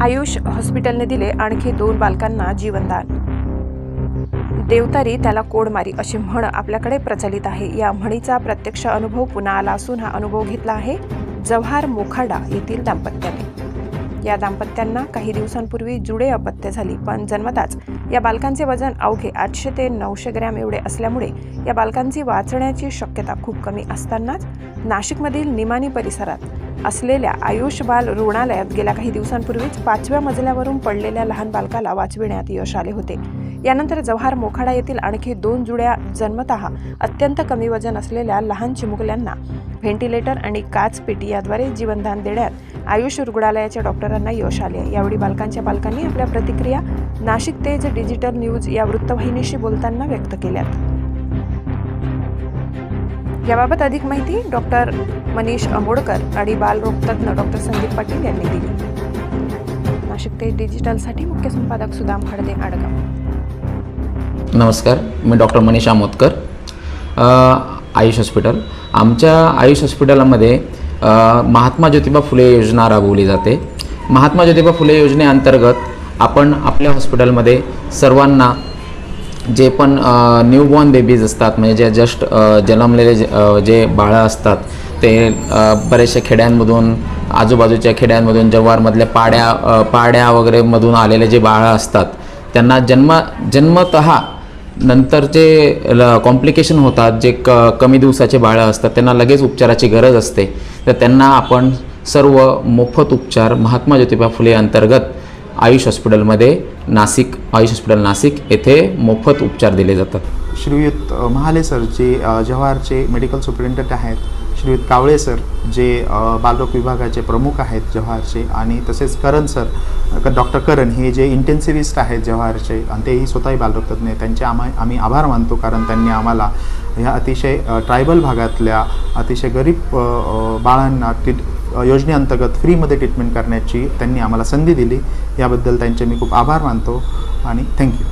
आयुष हॉस्पिटलने दिले आणखी दोन बालकांना जीवनदान. देवतारी त्याला कोड मारी अशी म्हण आपल्याकडे प्रचलित आहे. या म्हणीचा प्रत्यक्ष अनुभव पुन्हा आला असून हा अनुभव घेतला आहे जव्हार मोखाडा येथील दाम्पत्याने. या दाम्पत्यांना काही दिवसांपूर्वी जुडे अपत्य झाली पण जन्मताच या बालकांचे वजन अवघे आठशे ते नऊशे ग्रॅम एवढे असल्यामुळे या बालकांची वाचण्याची शक्यता खूप कमी असतानाच नाशिकमधील निमाणी परिसरात असलेल्या आयुष बाल रुग्णालयात गेल्या काही दिवसांपूर्वीच पाचव्या मजल्यावरून पडलेल्या लहान बालकाला वाचविण्यात यश आले होते. यानंतर जव्हार मोखाडा येथील आणखी दोन जुड्या जन्मतः अत्यंत कमी वजन असलेल्या लहान चिमुकल्यांना व्हेंटिलेटर आणि काचपेटी याद्वारे जीवनदान देण्यात आयुष रुग्णालयाच्या डॉक्टरांना यश आले. यावेळी बालकांच्या पालकांनी आपल्या प्रतिक्रिया नाशिक तेज डिजिटल न्यूज या वृत्तवाहिनीशी बोलताना व्यक्त केल्यात. याबाबत अधिक माहिती डॉक्टर मनीष आंबोडकर आणि बालरोगतज्ञ डॉक्टर संदीप पाटील यांनी दिली. नाशिक ते डिजिटलसाठी मुख्य संपादक सुदाम खडदे आडगाव. नमस्कार मी डॉक्टर मनीष आमोदकर आयुष हॉस्पिटल. आमच्या आयुष हॉस्पिटलमध्ये महात्मा ज्योतिबा फुले योजना राबवली जाते. महात्मा ज्योतिबा फुले योजनेअंतर्गत आपण आपल्या हॉस्पिटलमध्ये सर्वांना जे पण न्यूबॉर्न बेबीज असतात म्हणजे जे जस्ट जन्मलेले जे- जे बाळं असतात ते बरेचशा बऱ्याचशा खेड्यांमधून आजूबाजूच्या खेड्यांमधून जव्हारमधल्या पाड्या पाड्या वगैरेमधून आलेले जे बाळं असतात त्यांना जन्म जन्मतः नंतरचे ल कॉम्प्लिकेशन होतात जे क कमी दिवसाचे बाळं असतात त्यांना लगेच उपचाराची गरज असते. तर त्यांना आपण सर्व मोफत उपचार महात्मा ज्योतिबा फुले अंतर्गत आयुष हॉस्पिटलमध्ये नाशिक आयुष हॉस्पिटल नाशिक येथे मोफत उपचार दिले जातात. श्रीयुत महाले सर जे जव्हारचे मेडिकल सुपरिटेंडंट आहेत श्रीयुत कावळे सर जे बालरोग विभागाचे प्रमुख आहेत जव्हारचे आणि तसेच करण सर डॉक्टर करण हे जे इंटेन्सिव्हिस्ट आहेत जव्हारचे आणि तेही स्वतःही बालरोगतज्ञ त्यांचे आम्हा आम्ही आभार मानतो कारण त्यांनी आम्हाला ह्या अतिशय ट्रायबल भागातल्या अतिशय गरीब बाळांना ट्रीट योजनेअंतर्गत फ्रीमध्ये ट्रीटमेंट करण्याची त्यांनी आम्हाला संधी दिली. याबद्दल त्यांचे मी खूप आभार मानतो आणि थँक्यू